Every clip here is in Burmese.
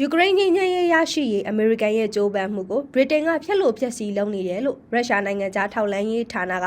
ယူကရိန်းငြိမ်းချမ်းရေးရရှိရေးအမေရိကန်ရဲ့ကြိုးပမ်းမှုကိုဗြိတိန်ကဖျက်လို့ဖျက်ဆီးလုပ်နေတယ်လို့ရုရှားနိုင်ငံသားထောက်လှမ်းရေးဌာနက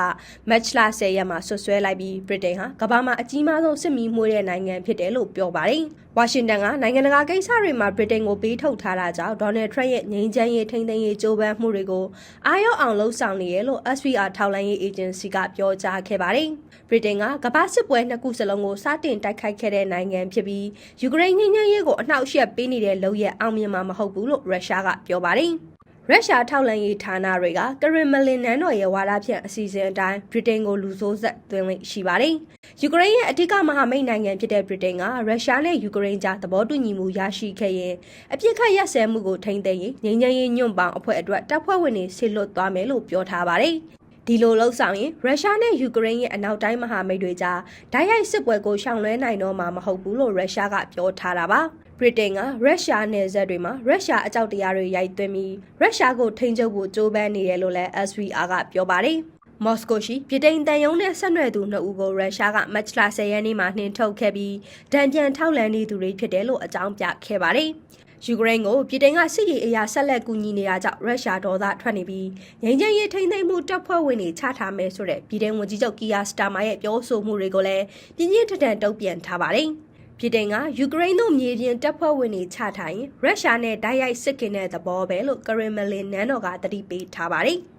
မတ်လ10ရက်မှာဆွဆွဲလိုက်ပြီးဗြိတိန်ဟာကမ္ဘာမှာအကြီးမားဆုံးစစ်မီးမှုတဲ့နိုင်ငံဖြစ်တယ်လို့ပြောပါတယ်။ဝါရှင်တန်ကနိုင်ငံတကာကိစ္စတွေမှာဗြိတိန်ကိုပေးထုတ်ထားတာကြောင့်ဒေါ်နယ်ထရန့်ရဲ့ငြိမ်းချမ်းရေးထိန်းသိမ်းရေးကြိုးပမ်းမှုတွေကိုအာရုံအောင်လှုံ့ဆော်နေတယ်လို့ SVR ထောက်လှမ်းရေးအေဂျင်စီကပြောကြားခဲ့ပါတယ်။ဗြိတိန်ကကမ္ဘာစစ်ပွဲနှစ်ခုစလုံးကိုစတင်တိုက်ခိုက်ခဲ့တဲ့နိုင်ငံဖြစ်ပြီးယူကရိန်းငြိမ်းချမ်းရေးကိုအနှောက်အယှက်ပေးနေတဲ့လုပ်ရက်အောင်မြင်မှာမဟုတ်ဘူးလို့ရုရှားကပြောပါတယ်။ ရုရှားထောက်လှမ်းရေးဌာနတွေကကရင်မလင်နန်းတော်ရဲ့ဝါဒဖြန့်အစီအစဉ်အတိုင်းဗြိတိန်ကိုလူဆိုးဆက်သွင်းလိရှိပါတယ်။ယူကရိန်းရဲ့အထက်ကမဟာမိတ်နိုင်ငံဖြစ်တဲ့ဗြိတိန်ကရုရှားနဲ့ယူကရိန်းကြားသဘောတူညီမှုရရှိခဲ့ရင်အပြစ်ခတ်ရက်စဲမှုကိုထိန်းသိမ်းရေးငြိမ်းချမ်းရေးညွန့်ပေါင်းအဖွဲ့အတွက်တပ်ဖွဲ့ဝင်တွေဆစ်လွတ်သွားမယ်လို့ပြောထားပါတယ်။ဒီလိုလှုပ်ဆောင်ရင်ရုရှားနဲ့ယူကရိန်းရဲ့အနောက်တိုင်းမဟာမိတ်တွေကြားဓာတ်ရိုက်စစ်ပွဲကိုရှောင်လွှဲနိုင်တော့မှာမဟုတ်ဘူးလို့ရုရှားကပြောထားတာပါ ဗြိတိန်ကရုရှားနယ်စပ်တွေမှာရုရှားအကြောက်တရားတွေရိုက်သွင်းပြီးရုရှားကိုထိန်းချုပ်ဖို့ကြိုးပမ်းနေတယ်လို့လည်း SVR ကပြောပါတယ်မော်စကိုရှိပြည်တိန်တန်ယုံနဲ့ဆက်နွယ်သူနှစ်ဦးကိုရုရှားကမတ်လ10ရက်နေ့မှာနှင်ထုတ်ခဲ့ပြီးဒဏ်ပြန်ထောက်လန်းနေသူတွေဖြစ်တယ်လို့အကြောင်းပြခဲ့ပါတယ်။ယူကရိန်းကိုပြည်တိုင်ကစစ်ရေးအရာဆက်လက်ကူညီနေတာကြောင့်ရုရှားဒေါသထွက်နေပြီးငြိမ်းချမ်းရေးထိန်းသိမ်းမှုတပ်ဖွဲ့ဝင်တွေချထားမယ်ဆိုတဲ့ပြည်တိုင်ဝန်ကြီးချုပ်ကီယာစတာမာရဲ့ပြောဆိုမှုတွေကိုလည်းပြင်းပြင်းထန်ထန်တုံ့ပြန်ထားပါတယ်။ ပြည်တိုင်ကယူကရိန်းတို့မြေပြင်တပ်ဖွဲ့ဝင်တွေချထားရင်ရုရှားနဲ့တိုက်ရိုက်စစ်ကင်တဲ့သဘောပဲလို့ကရင်မလင်နန်းတော်ကတတိပေးထားပါတယ်။